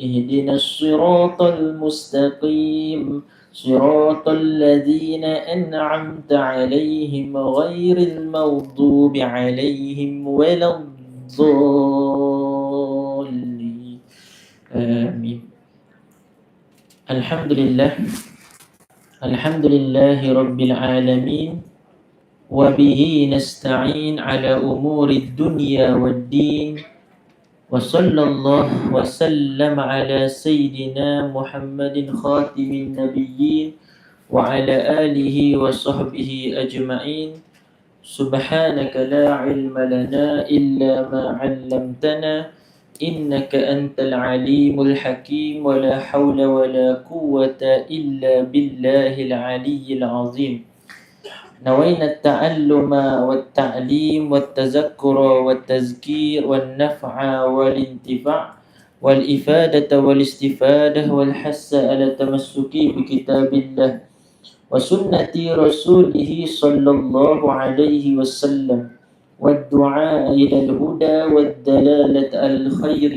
اهدنا الصراط المستقيم. صراط الذين أنعمت عليهم غير المغضوب عليهم ولا الضالين. آمين. الحمد لله. الحمد لله رب العالمين. وبه نستعين على أمور الدنيا والدين. وصلى الله وسلم على سيدنا محمد خاتم النبيين وعلى آله وصحبه أجمعين. سبحانك لا علم لنا إلا ما علمتنا إنك أنت العليم الحكيم. ولا حول ولا قوة إلا بالله العلي العظيم. نوينا التعلم والتعليم والتذكر والتذكير والنفع والانتفاع والإفادة والاستفادة والحس على التمسك بكتاب الله وسنة رسوله صلى الله عليه وسلم والدعاء إلى الهدى والدلالة على الخير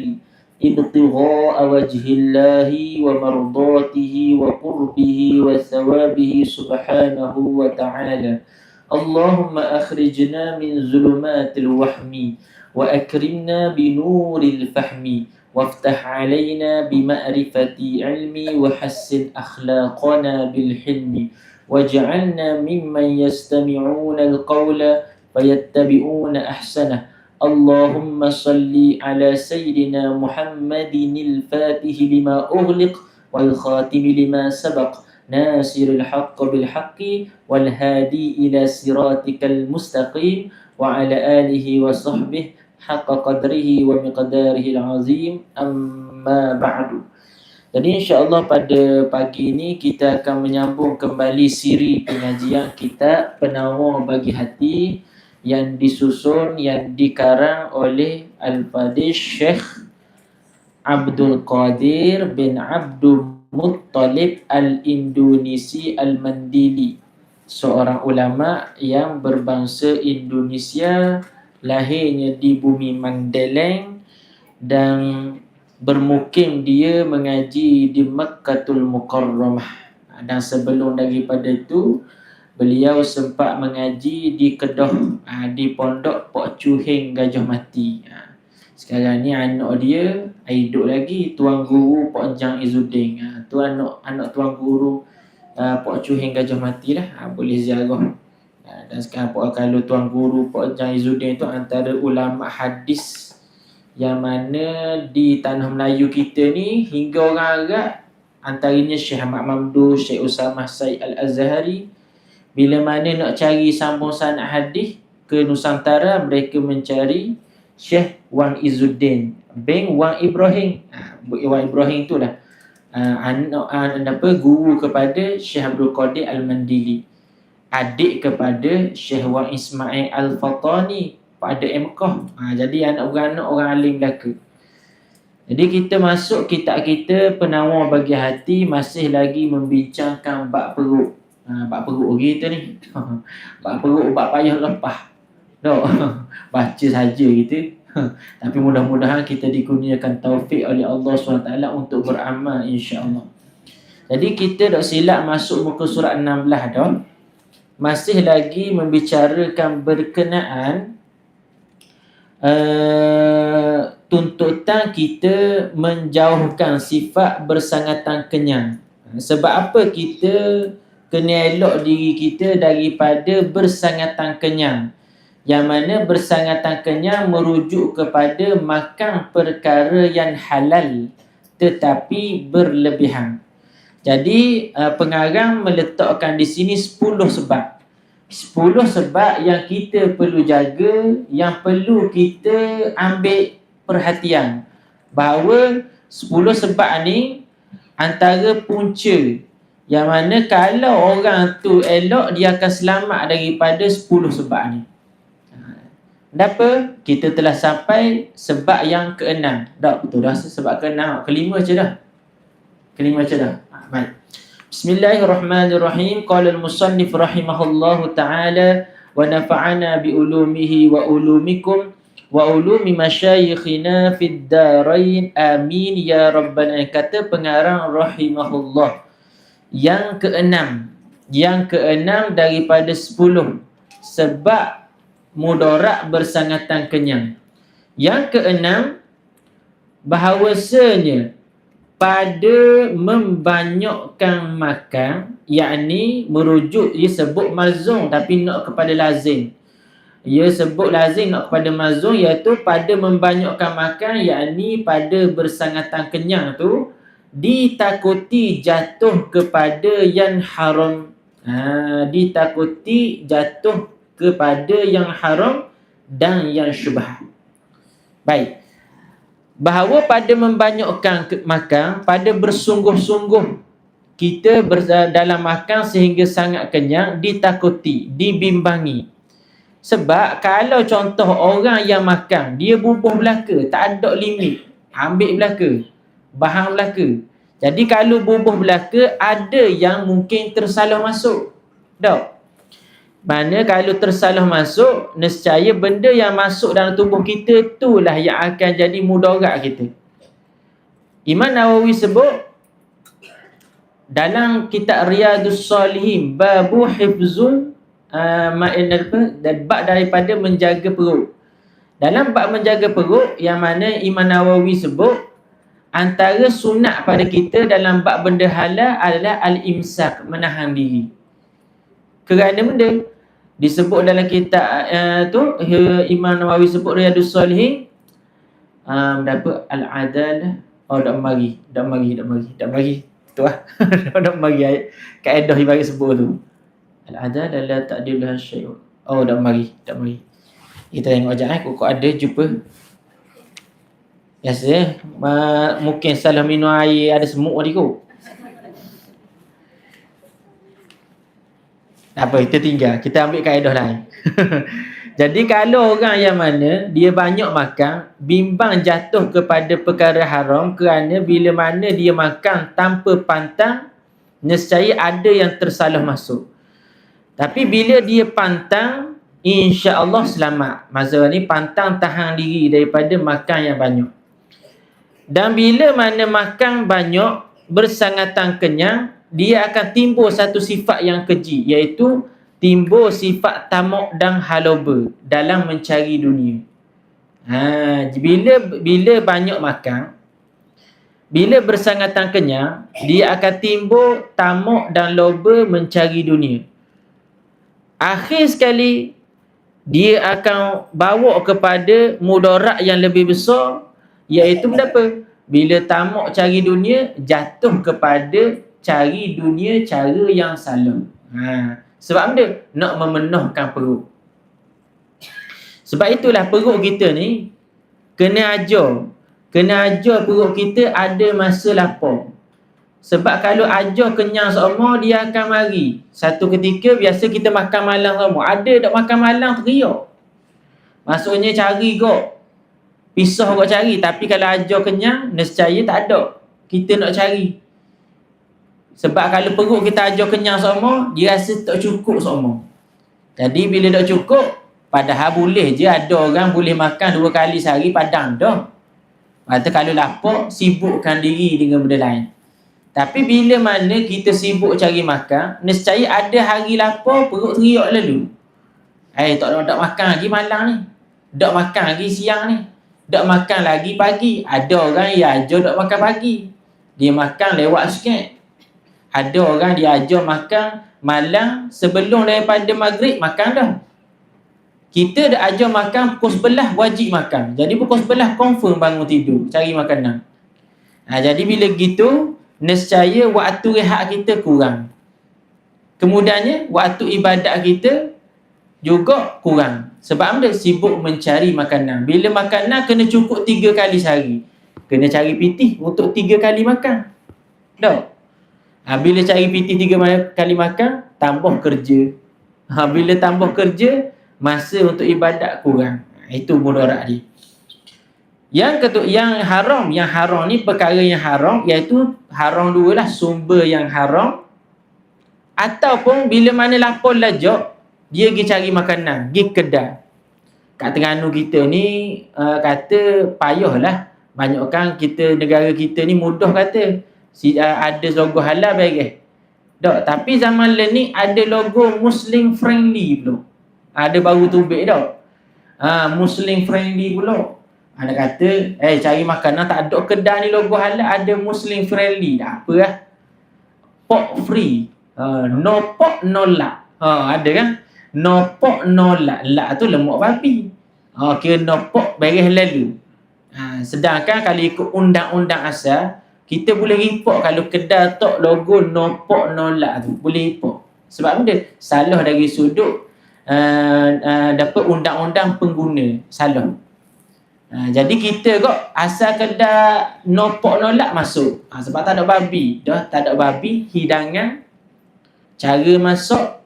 ابتغاء وجه الله ومرضاته وقربه وثوابه سبحانه وتعالى. اللهم أخرجنا من ظلمات الوهم وأكرمنا بنور الفهم وافتح علينا بمعرفة علم وحسن أخلاقنا بالحلم واجعلنا ممن يستمعون القول فيتبعون أحسنه اللهم صل على سيدنا محمد الفاتح لما أغلق والخاتم لما سبق ناصر الحق بالحق والهادي إلى صراطك المستقيم وعلى آله وصحبه حق قدره ومقداره العظيم أما بعد Jadi insyaAllah pada pagi ini kita akan menyambung kembali siri pengajian kita Penawar bagi hati yang disusun yang dikarang oleh Al-Fadhil Syekh Abdul Qadir bin Abdul Muttalib Al-Indonesi Al-Mandili. Seorang ulama yang berbangsa Indonesia lahirnya di bumi Mandeleng dan bermukim dia mengaji di Mekkatul Mukarramah. Dan sebelum daripada itu beliau sempat mengaji di Kedah ha, di pondok Pok Chuheng Gajah Mati. Ha. Sekarang ni anak dia hidup lagi tuan guru Pok Jang Izzuddin. Ha. Tu anak anak tuan guru uh, Pok Chuheng Gajah Mati lah. Ha, boleh ziarah. Ha, dan sekarang Pok kalau tuan guru Pok Jang Izzuddin tu antara ulama hadis yang mana di tanah Melayu kita ni hingga orang Arab antaranya Syekh Ahmad Mamdu, Syekh Usamah Said Al-Azhari, bila mana nak cari sambung sanad hadis ke Nusantara mereka mencari Syekh Wang Izzuddin bin Wang Ibrahim. Ha, Wang Ibrahim tu lah. Ha, anak, anak apa guru kepada Syekh Abdul Qadir Al-Mandili. Adik kepada Syekh Wang Ismail Al-Fatani pada Mekah ha, jadi anak beranak orang alim belaka. Jadi kita masuk kitab kita penawar bagi hati masih lagi membincangkan bab perut Ha, bak perut kita ni. bak perut, bak payah lepas. No. Baca saja kita. Tapi mudah-mudahan kita dikurniakan taufik oleh Allah SWT untuk beramal insya-Allah. Jadi kita dah silap masuk muka surat 16 dah. Masih lagi membicarakan berkenaan uh, tuntutan kita menjauhkan sifat bersangatan kenyang. Sebab apa kita kena elok diri kita daripada bersangatan kenyang. Yang mana bersangatan kenyang merujuk kepada makan perkara yang halal tetapi berlebihan. Jadi uh, pengarang meletakkan di sini 10 sebab. 10 sebab yang kita perlu jaga, yang perlu kita ambil perhatian. Bahawa 10 sebab ni antara punca yang mana kalau orang tu elok dia akan selamat daripada 10 sebab ni. Kenapa? Kita telah sampai sebab yang keenam. Dah betul dah sebab keenam. Kelima je dah. Kelima je dah. Ha, baik. Bismillahirrahmanirrahim. Qala al-musannif rahimahullahu taala wa nafa'ana bi ulumihi wa ulumikum wa ulumi masyayikhina fid darain amin ya rabbal alamin kata pengarang rahimahullah yang keenam. Yang keenam daripada sepuluh. Sebab mudarat bersangatan kenyang. Yang keenam bahawasanya pada membanyakkan makan yakni merujuk ia sebut mazung tapi nak kepada lazim. Ia sebut lazim nak kepada mazun iaitu pada membanyakkan makan yakni pada bersangatan kenyang tu ditakuti jatuh kepada yang haram. Ha, ditakuti jatuh kepada yang haram dan yang syubhat baik. Bahawa pada membanyakkan makan pada bersungguh-sungguh kita dalam makan sehingga sangat kenyang ditakuti dibimbangi. Sebab kalau contoh orang yang makan, dia bubuh belaka, tak ada limit. Ambil belaka, bahan belaka. Jadi kalau bubuh belaka, ada yang mungkin tersalah masuk. Tak? Mana kalau tersalah masuk, nescaya benda yang masuk dalam tubuh kita itulah yang akan jadi mudarat kita. Imam Nawawi sebut, dalam kitab Riyadus Salihin, Babu Hifzul uh, apa dan bab daripada menjaga perut. Dalam bab menjaga perut yang mana Imam Nawawi sebut antara sunat pada kita dalam bab benda halal adalah al-imsak, menahan diri. Kerana benda disebut dalam kitab uh, tu Imam Nawawi sebut Riyadus Salihin um, apa al-adal oh dak mari dak mari dak mari dak mari tu ah dak mari kaedah ibarat sebut tu Al-adad adalah ta'dilul syai'un. Oh, dah mari, dah mari. Kita tengok aja eh, kok ada jumpa. Biasa eh, mungkin salah minum air ada semut tadi kok. Apa kita tinggal, kita ambil kaedah lain. Jadi kalau orang yang mana dia banyak makan, bimbang jatuh kepada perkara haram kerana bila mana dia makan tanpa pantang, nescaya ada yang tersalah masuk. Tapi bila dia pantang, insya-Allah selamat. Masa ni pantang tahan diri daripada makan yang banyak. Dan bila mana makan banyak bersangatan kenyang, dia akan timbul satu sifat yang keji iaitu timbul sifat tamak dan haloba dalam mencari dunia. Ha, bila bila banyak makan, bila bersangatan kenyang, dia akan timbul tamak dan loba mencari dunia akhir sekali dia akan bawa kepada mudarat yang lebih besar iaitu apa? Bila tamak cari dunia jatuh kepada cari dunia cara yang salah. Ha. Sebab apa? Nak memenuhkan perut. Sebab itulah perut kita ni kena ajar. Kena ajar perut kita ada masa lapar. Sebab kalau ajar kenyang semua dia akan mari. Satu ketika biasa kita makan malam semua. Ada tak makan malam teriak. Maksudnya cari kok. Pisah kok cari. Tapi kalau ajar kenyang, nescaya tak ada. Kita nak cari. Sebab kalau perut kita ajar kenyang semua, dia rasa tak cukup semua. Jadi bila tak cukup, padahal boleh je ada orang boleh makan dua kali sehari padang dah. Maka kalau lapar, sibukkan diri dengan benda lain. Tapi bila mana kita sibuk cari makan, nescaya ada hari lapar perut teriak lalu. Eh, tak ada makan lagi malam ni. Tak makan lagi siang ni. Tak makan lagi pagi. Ada orang yang ajar tak makan pagi. Dia makan lewat sikit. Ada orang dia ajar makan malam sebelum daripada maghrib makan dah. Kita dah ajar makan pukul sebelah wajib makan. Jadi pukul sebelah confirm bangun tidur cari makanan. Ha, jadi bila gitu nescaya waktu rehat kita kurang. Kemudiannya waktu ibadat kita juga kurang. Sebab apa? Sibuk mencari makanan. Bila makanan kena cukup tiga kali sehari. Kena cari pitih untuk tiga kali makan. Tak. Ha, bila cari PT tiga kali makan, tambah kerja. Ha, bila tambah kerja, masa untuk ibadat kurang. Itu mudarat dia. Yang ketuk yang haram, yang haram ni perkara yang haram iaitu haram dua lah sumber yang haram ataupun bila mana lapor lajak dia pergi cari makanan, pergi kedai. Kat Terengganu kita ni uh, kata payahlah. Banyak kan kita negara kita ni mudah kata si, uh, ada logo halal baik Tak, tapi zaman lain ni ada logo Muslim friendly pula. Ada baru tubik tak? Ha, Muslim friendly pula. Ada kata, eh cari makanan tak ada kedai ni logo halal, ada Muslim friendly. Dah apa lah. Pork free. Uh, no pork, no lak. Ha, ada kan? No pork, no lak. Tu lemak babi. Ha, kira no pork, beres lalu. Ha, sedangkan kalau ikut undang-undang asal, kita boleh report kalau kedai tok logo no pork, no lak tu. Boleh report. Sebab benda salah dari sudut uh, uh, dapat undang-undang pengguna. Salah. Ha, jadi kita kok asal kedai no pork no lak masuk. Ha, sebab tak ada babi. Dah tak ada babi, hidangan, cara masuk.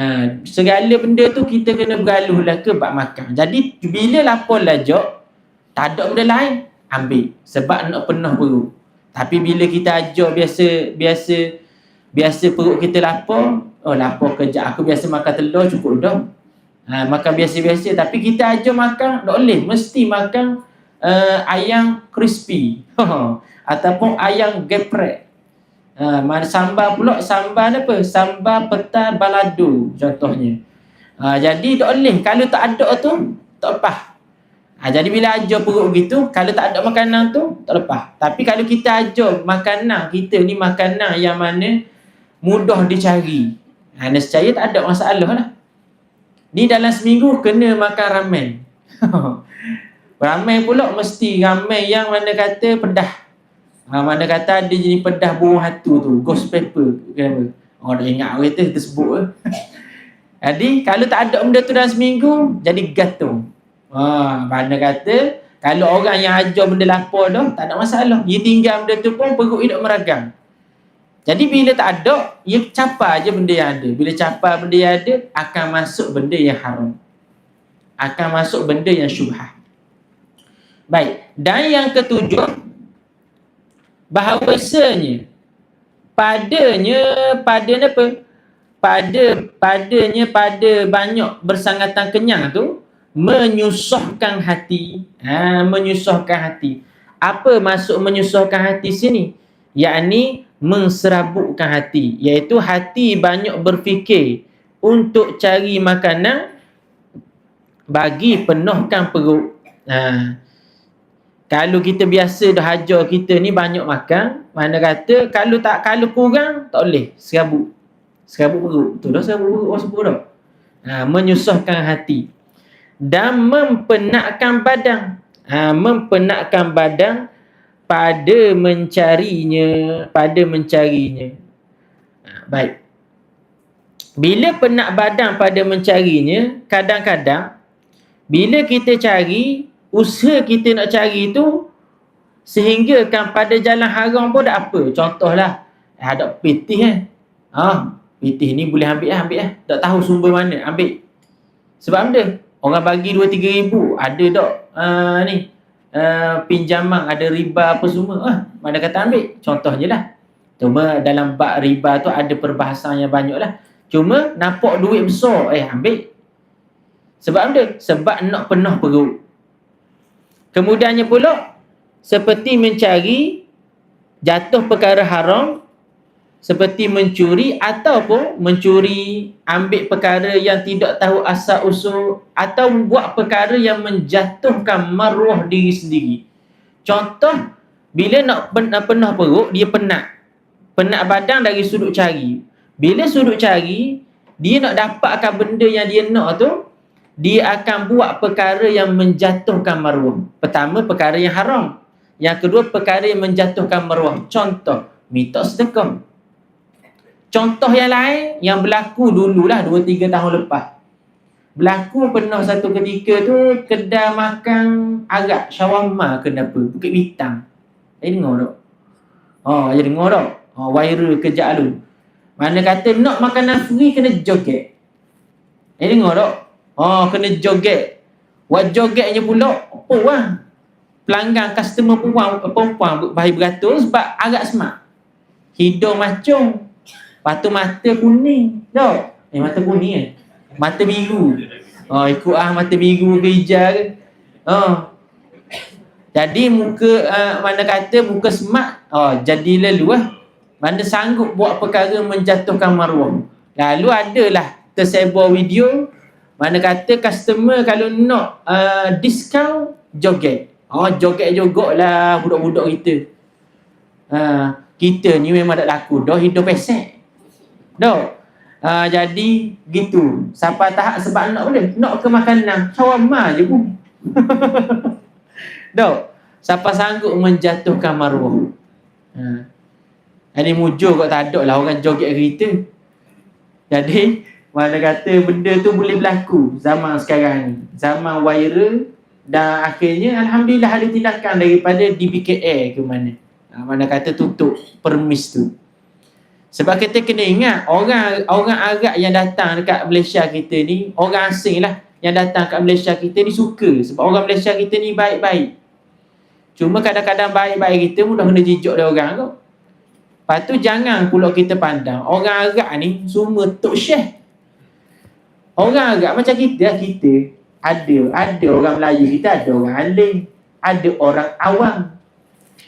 Ha, segala benda tu kita kena bergaluh lah ke bak makan. Jadi bila lapor lajak, tak ada benda lain, ambil. Sebab nak penuh perut. Tapi bila kita ajar biasa, biasa, biasa perut kita lapor, oh lapor kejap. Aku biasa makan telur cukup dah. Ha, makan biasa-biasa tapi kita aja makan tak boleh mesti makan uh, ayam crispy ataupun ayam geprek ha, sambal pula sambal apa? Sambal peta balado contohnya. Ha, jadi tak boleh kalau tak ada tu tak lepas. Ha, jadi bila aja perut begitu kalau tak ada makanan tu tak lepas. Tapi kalau kita aja makanan kita ni makanan yang mana mudah dicari. Ha, nescaya tak ada masalah lah. Ni dalam seminggu kena makan ramen. ramen pula mesti ramen yang mana kata pedah. Ha, mana kata ada jenis pedah burung hatu tu. Ghost pepper. Kenapa? Oh dah ingat orang tu tersebut. Eh. Jadi kalau tak ada benda tu dalam seminggu, jadi gatung. Ha, mana kata kalau orang yang ajar benda lapar dah, tak ada masalah. Dia tinggal benda tu pun perut hidup meragang. Jadi bila tak ada, ia capai aja benda yang ada. Bila capai benda yang ada, akan masuk benda yang haram. Akan masuk benda yang syubhah. Baik. Dan yang ketujuh, bahawasanya, padanya, pada apa? Pada, padanya, pada banyak bersangatan kenyang tu, menyusahkan hati. Ha, menyusahkan hati. Apa maksud menyusahkan hati sini? Yakni, menserabutkan hati iaitu hati banyak berfikir untuk cari makanan bagi penuhkan perut ha. Kalau kita biasa dah hajar kita ni banyak makan mana kata kalau tak kalau kurang tak boleh. Serabut. Serabut perut. Tu dah serabut perut. Oh, sebut dah. Ha. menyusahkan hati. Dan mempenatkan badan. Ha. mempenatkan badan pada mencarinya pada mencarinya. Ha, baik. Bila penat badan pada mencarinya kadang-kadang bila kita cari usaha kita nak cari tu sehingga kan pada jalan haram pun dah apa? Contohlah eh, ada pitih eh. Ha pitih ni boleh ambil lah ambil lah tak tahu sumber mana ambil. Sebab benda? Orang bagi 2 3 ribu ada tak? Uh, ni. Uh, pinjaman ada riba apa semua ah mana kata ambil. Contohnya lah. Cuma dalam bab riba tu ada perbahasan yang banyak lah cuma nampak duit besar eh ambil. Sebab apa sebab nak penuh perut kemudiannya pula seperti mencari jatuh perkara haram seperti mencuri ataupun mencuri ambil perkara yang tidak tahu asal usul atau buat perkara yang menjatuhkan maruah diri sendiri. Contoh bila nak penat penah perut dia penat. Penat badan dari sudut cari. Bila sudut cari dia nak dapatkan benda yang dia nak tu dia akan buat perkara yang menjatuhkan maruah pertama perkara yang haram yang kedua perkara yang menjatuhkan maruah contoh minta sedekah Contoh yang lain yang berlaku dululah 2-3 tahun lepas. Berlaku pernah satu ketika tu kedai makan agak shawarma ke apa, Bukit Bintang. Eh dengar tak? Oh, jadi dengar tak? Oh, viral kejap lu. Mana kata nak makanan free kena joget. Eh dengar tak? Oh, kena joget. Buat jogetnya pula, apa lah? Pelanggan customer perempuan, perempuan bahaya beratus sebab agak smart. Hidung macam. Lepas tu mata kuning. Tak? Eh, mata kuning eh? Mata biru. Oh, ikut ah mata biru ke hijau ke. Oh, jadi muka uh, mana kata muka smart, oh jadi lalu lah. Mana sanggup buat perkara menjatuhkan maruah. Lalu adalah tersebar video mana kata customer kalau nak uh, discount joget. Oh joget jogok lah budak-budak kita. Uh, kita ni memang tak laku dah hidup pesek. Dah. Uh, jadi gitu. Sampai tahap sebab nak boleh. Nak ke makanan. Shawarma je pun. Dok, siapa sanggup menjatuhkan maruah? Ha. Ini mujur kau tak ada lah orang joget kereta. Jadi, mana kata benda tu boleh berlaku zaman sekarang ni. Zaman viral dan akhirnya Alhamdulillah ada tindakan daripada DBKA ke mana. Ha, mana kata tutup permis tu. Sebab kita kena ingat orang orang Arab yang datang dekat Malaysia kita ni, orang asing lah yang datang kat Malaysia kita ni suka. Sebab orang Malaysia kita ni baik-baik. Cuma kadang-kadang baik-baik kita mudah kena jijuk dia orang tu. Lepas tu jangan pula kita pandang. Orang Arab ni semua tok syekh. Orang Arab macam kita kita. Ada. Ada orang Melayu kita. Ada orang alim. Ada orang awam.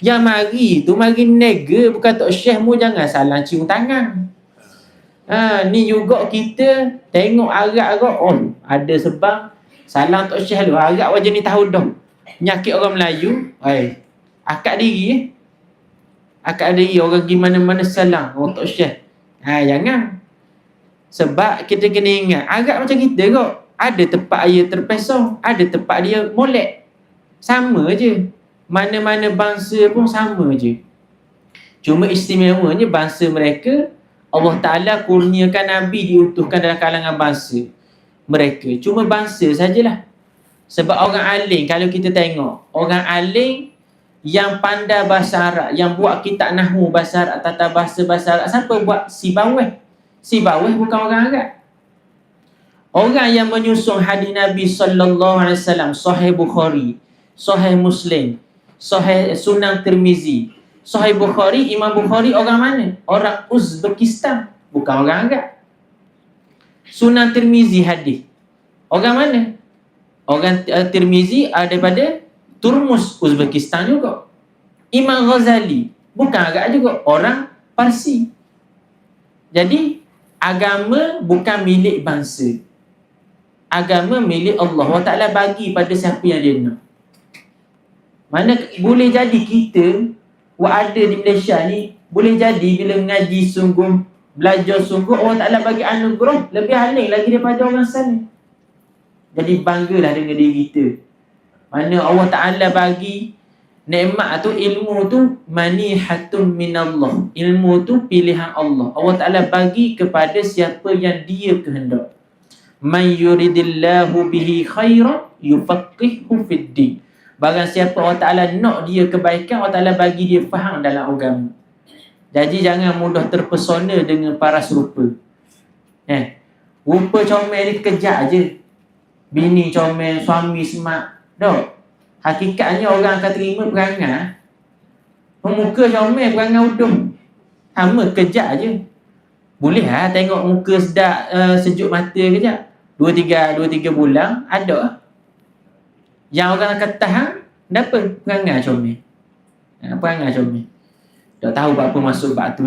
Yang mari tu mari nega bukan tok syekh mu jangan salah cium tangan. Ha, ni juga kita tengok Arab-Arab. Oh, ada sebab salam tok syekh tu. Arab wajah ni tahu dah nyakit orang Melayu, ai, akak diri eh. Akak diri orang pergi mana-mana salam, orang tak syah. Ha, jangan. Sebab kita kena ingat, agak macam kita kok. Ada tempat air terpesong, ada tempat dia molek. Sama je. Mana-mana bangsa pun sama je. Cuma istimewanya bangsa mereka, Allah Ta'ala kurniakan Nabi diutuhkan dalam kalangan bangsa mereka. Cuma bangsa sajalah. Sebab orang alim kalau kita tengok orang alim yang pandai bahasa Arab, yang buat kitab nahwu bahasa Arab, tata bahasa bahasa Arab, siapa buat si bawah? Si bawah bukan orang Arab. Orang yang menyusun hadis Nabi sallallahu alaihi wasallam, Sahih Bukhari, Sahih Muslim, Sahih Sunan Tirmizi, Sahih Bukhari, Imam Bukhari orang mana? Orang Uzbekistan, bukan orang Arab. Sunan Tirmizi hadis. Orang mana? Orang uh, Tirmizi uh, daripada Turmus Uzbekistan juga. Imam Ghazali bukan agak juga orang Parsi. Jadi agama bukan milik bangsa. Agama milik Allah. Allah Taala bagi pada siapa yang dia nak. Mana boleh jadi kita buat ada di Malaysia ni boleh jadi bila mengaji sungguh belajar sungguh Allah Taala bagi anugerah lebih alim lagi daripada orang sana. Jadi banggalah dengan diri kita. Mana Allah Ta'ala bagi nikmat tu ilmu tu manihatun minallah. Ilmu tu pilihan Allah. Allah Ta'ala bagi kepada siapa yang dia kehendak. Man yuridillahu bihi khairan yufaqihu fid din. Barang siapa Allah Ta'ala nak dia kebaikan, Allah Ta'ala bagi dia faham dalam agama. Jadi jangan mudah terpesona dengan para serupa. Eh, rupa comel ni kejap je bini comel, suami semak. Dok. Hakikatnya orang akan terima perangai. Muka comel, perangai udung. Sama kejap je. Boleh lah tengok muka sedap, uh, sejuk mata kejap. Dua tiga, dua tiga bulan, ada lah. Yang orang akan tahan, kenapa? Perangai comel. Ha, perangai comel. Tak tahu apa masuk bab tu